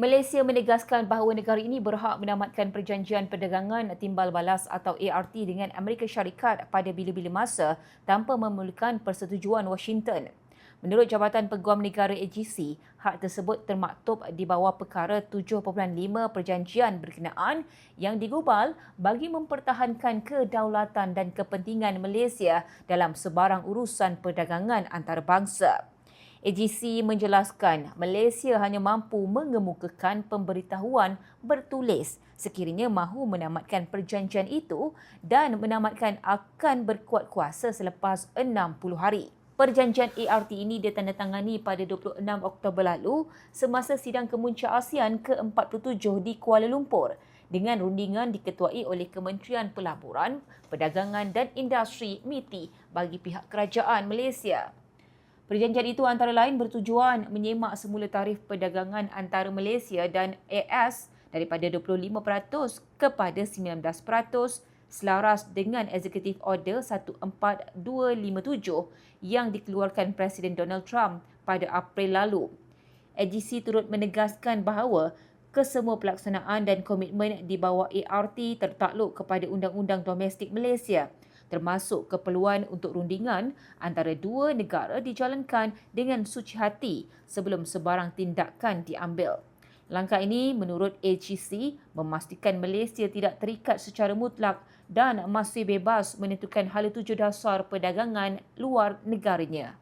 Malaysia menegaskan bahawa negara ini berhak menamatkan perjanjian perdagangan timbal balas atau ART dengan Amerika Syarikat pada bila-bila masa tanpa memerlukan persetujuan Washington. Menurut Jabatan Peguam Negara AGC, hak tersebut termaktub di bawah perkara 7.5 perjanjian berkenaan yang digubal bagi mempertahankan kedaulatan dan kepentingan Malaysia dalam sebarang urusan perdagangan antarabangsa. AGC menjelaskan Malaysia hanya mampu mengemukakan pemberitahuan bertulis sekiranya mahu menamatkan perjanjian itu dan menamatkan akan berkuat kuasa selepas 60 hari. Perjanjian ART ini ditandatangani pada 26 Oktober lalu semasa sidang kemuncak ASEAN ke-47 di Kuala Lumpur dengan rundingan diketuai oleh Kementerian Pelaburan, Perdagangan dan Industri MITI bagi pihak kerajaan Malaysia. Perjanjian itu antara lain bertujuan menyemak semula tarif perdagangan antara Malaysia dan AS daripada 25% kepada 19% selaras dengan Executive Order 14257 yang dikeluarkan Presiden Donald Trump pada April lalu. AGC turut menegaskan bahawa kesemua pelaksanaan dan komitmen di bawah ART tertakluk kepada Undang-Undang Domestik Malaysia termasuk keperluan untuk rundingan antara dua negara dijalankan dengan suci hati sebelum sebarang tindakan diambil. Langkah ini menurut AGC memastikan Malaysia tidak terikat secara mutlak dan masih bebas menentukan hala tuju dasar perdagangan luar negaranya.